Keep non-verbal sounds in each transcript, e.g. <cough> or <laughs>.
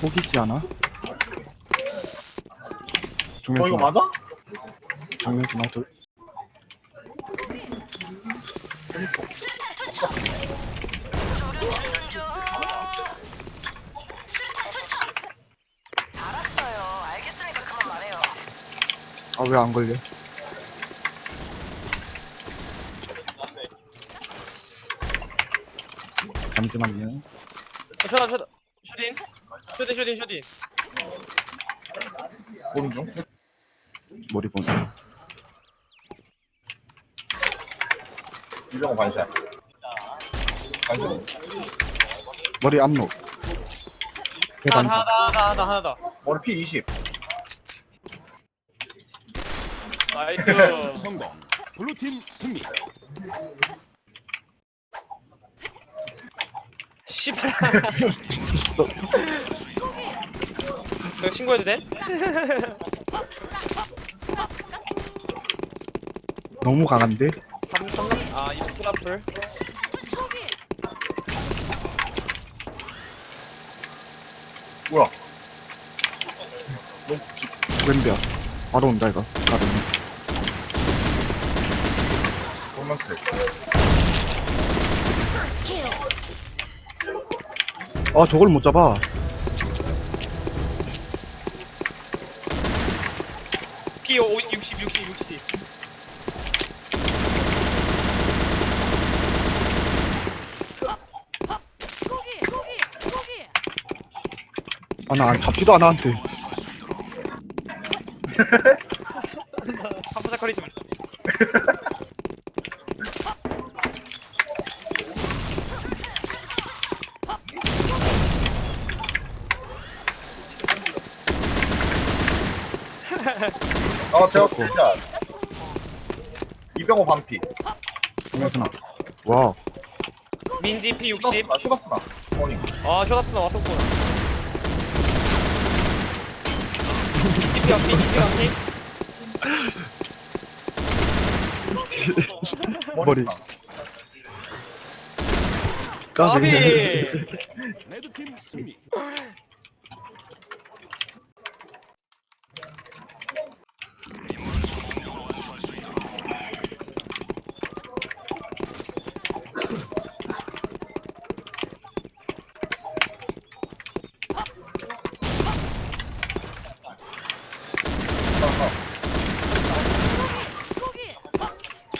포기지 않아? 정면 어 이거 맞아? 정면 스나 둘. 알았어요. 알겠으니까 그만 말해요. 아, 왜 안 걸려? 잠시만요. 셔다 슈딘 슈딘 슈딘 슈딘 보는 중. 머리 보내. 이병호 반샷. 반샷. 머리 앞로. 하나 계단. 하나 하나 하나 하나 더 머리 피 20. 나이스 성공. 블루팀 승리. 씨발 <laughs> 너 신고해도 돼? 너무 강한데? 삼성 아 이거 트라플 뭐야? 너 지- 왼벽. 바로 온다, 이거. 가르네. 볼만크. 아, 저걸 못 잡아. P 5 60 60 60 아, 나안 잡지도 않아, 한테. <laughs> 한파삭거리지 마 <laughs> 아 대박 반샷. 이병호 반피. 스나. 와. 민지 P 60 아 쇼가스나. 어니. 아 쇼다트나 왔었구나 TP 앞피 TP 앞피 머리. 까비 레드 <laughs> <laughs>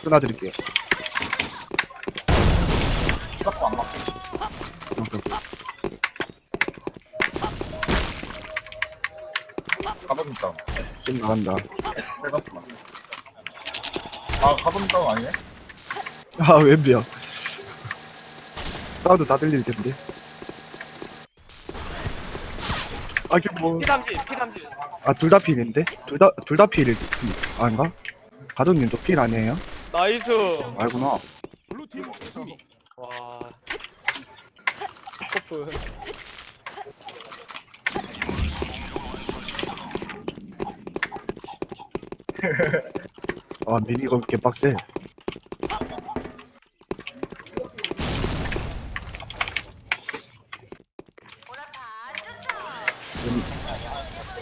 팀 승리. 스나 드릴게요. 쇼가스 안 맞고. 가버린 다운. 좀 나간다. 빼갔으나. 아 가버린 다운 아니네? 아, 왼벽. 사운드 다 들릴 텐데. 아, 이게 뭐. P 30 P 30 아, 둘 다 필인데? 둘 다, 둘 다 필, 아닌가? 가돈님도 필 아니에요? 나이스 알구나. 블루팀 승리. 와 스코프 아, 미니건 개 빡세.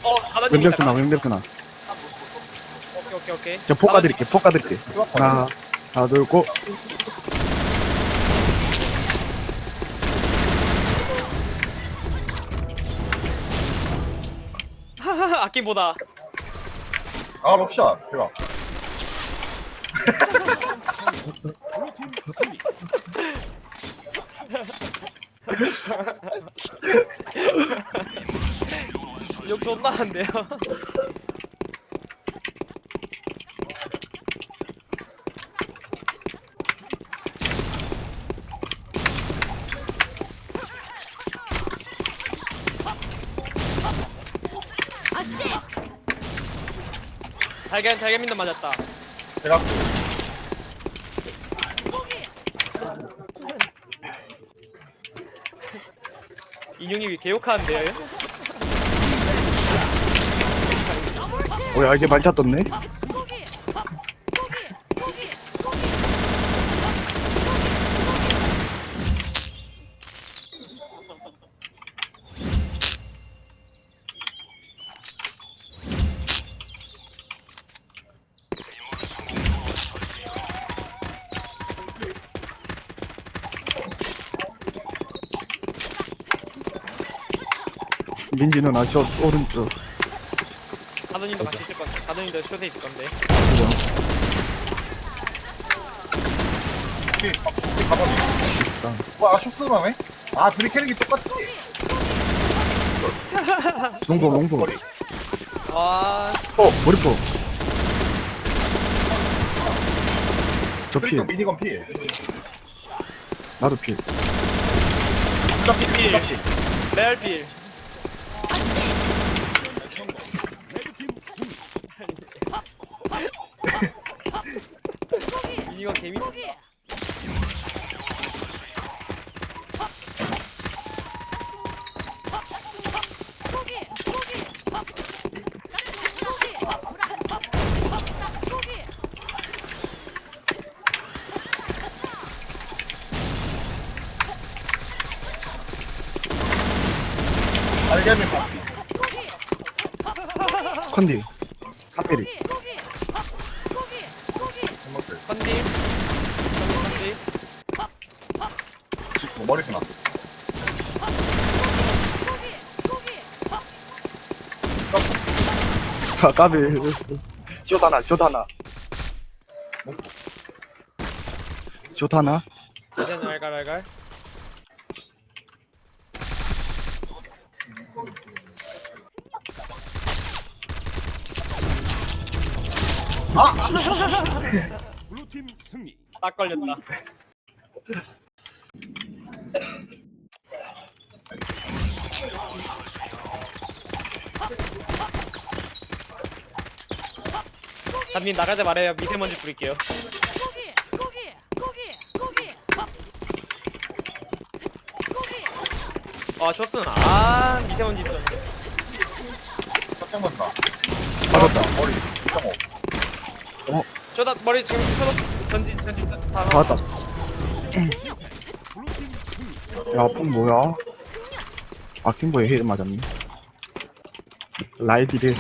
어 하나님 왼벽 스나, 왼벽 스나. 오케이 오케이 저포 까드릴게, 포 까드릴게. 쇼가스 하나, 하나, 둘, 고. 아낌보다 아 럽샷. 대박. 욕 존나 한데요 달걀 달걀 민도 맞았다. 제가 인용이 개욕하는데요 어, 야, 이게 만차 떴네? 민지 누나 저 오른쪽. 가든님도 같이 있을 건데 가든님도 쇼대 있을 건데. 그죠 오케이, 가- 와, 쇼스나네? 아, 둘이 캐릭이 똑같지? <laughs> 농구 농구. 머리. 와. 어 머리포 그리고 미니건 피. 나도 피, 둘다 피. 레알필 승리. 이거 개미 알게미 파. 컨디. 3mm 정말 컨디. 컨디. 짚고 머리 스나. 아 까비. 쇼다나 쇼다나. 쇼다나? 이제는 알갈 알갈 블루팀 승리. 딱 걸렸다. 잡님 나가자 말해요. 미세먼지 뿌릴게요. 아 쇼스는 아 미세먼지 있었는데 짝짝만 스나. 맞았다. 머리. 2.5. 쇼다 머리 지금 쇼다 전진 전진 다 맞았다 블루팀 승리. 야폭 뭐야? 아킹보에 힐 맞았네. 라이디를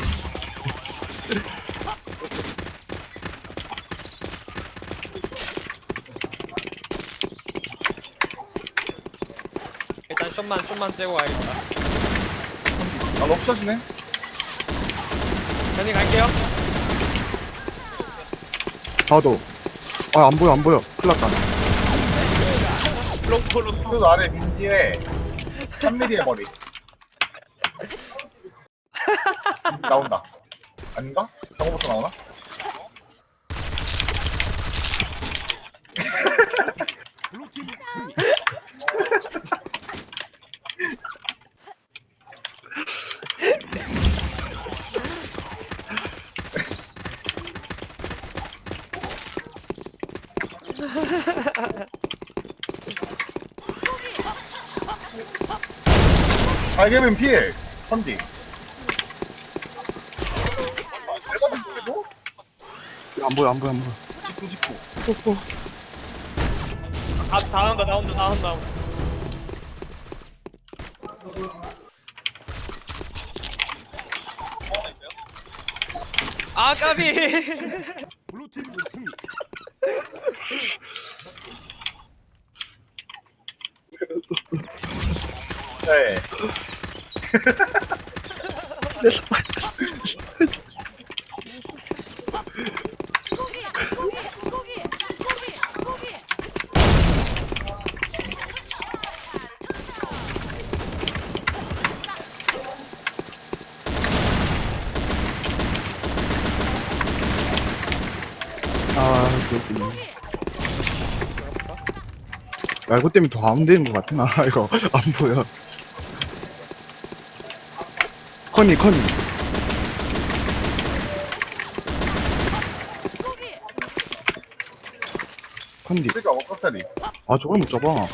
일단 쇼만 쇼만 째고 가야겠다. 아, 럽샷이네? 전진 갈게요 봐도 아 안 보여 안 보여 큰일 났다 롱포 그 아래 민지의 3mm의 머리. 나온다. 아닌가? 저거부터 나오나? <laughs> 알게미 피해. 내가 보여도? 안 보여 안 보여 안 보여 직구, 직구. 아, 다 나온다, 나온다, 나온다. 아, 까비! 블루팀 승리. <laughs> 네. 아 그렇군요 야 이거 때문에 더 안 되는 것 같아 나 이거 안 보여 커니 커니 컨디 그러니까 어깝다니. 아 저걸 못 잡아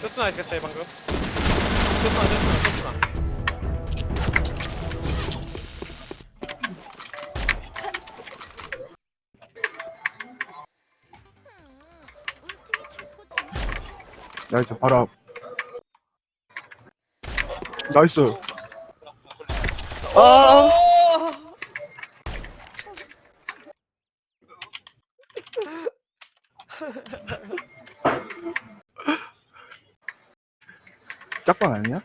쇼스나 있겠다, 방금. 쇼스나, 쇼스나, 쇼스나. 나이스 바로 앞. 나이스 아! 짝방 아니야?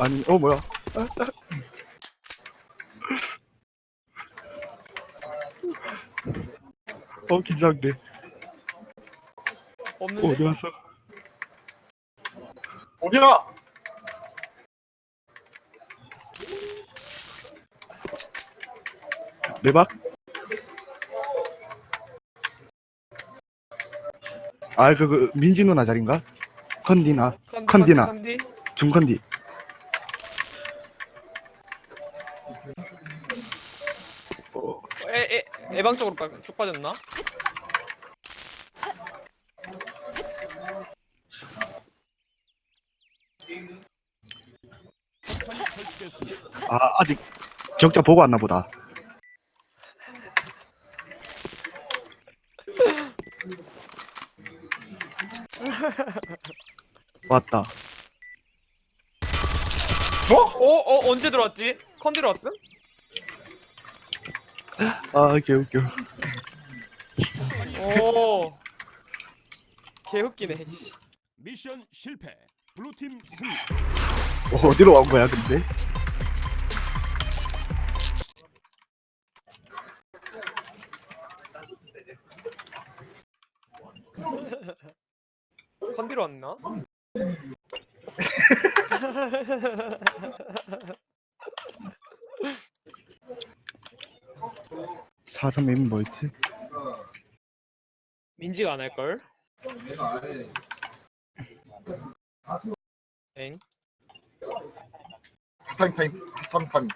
아니, 어, 뭐야. 어, 긴장돼. 어, 없는데? 어디 갔어? 어디야? 매박? 아, 그, 그, 민지 누나 자리인가? 컨디나, 컨디, 컨디나. 컨디, 컨디. 중컨디. 어, 에, 에, 에방 쪽으로 빠, 쭉 빠졌나? 아, 아직 적자 보고 왔나 보다. <laughs> 왔다. 어? 어? 언제 들어왔지? 컨디 들어왔음? <laughs> 아, 개웃겨. 오. 개웃기네. 씨. 미션 실패. 블루팀 승리. 어, 어디로 온 거야, 근데? 4.3M이 뭐였지? 민지가 안 할걸? 엥? 타임 타임 타임 타임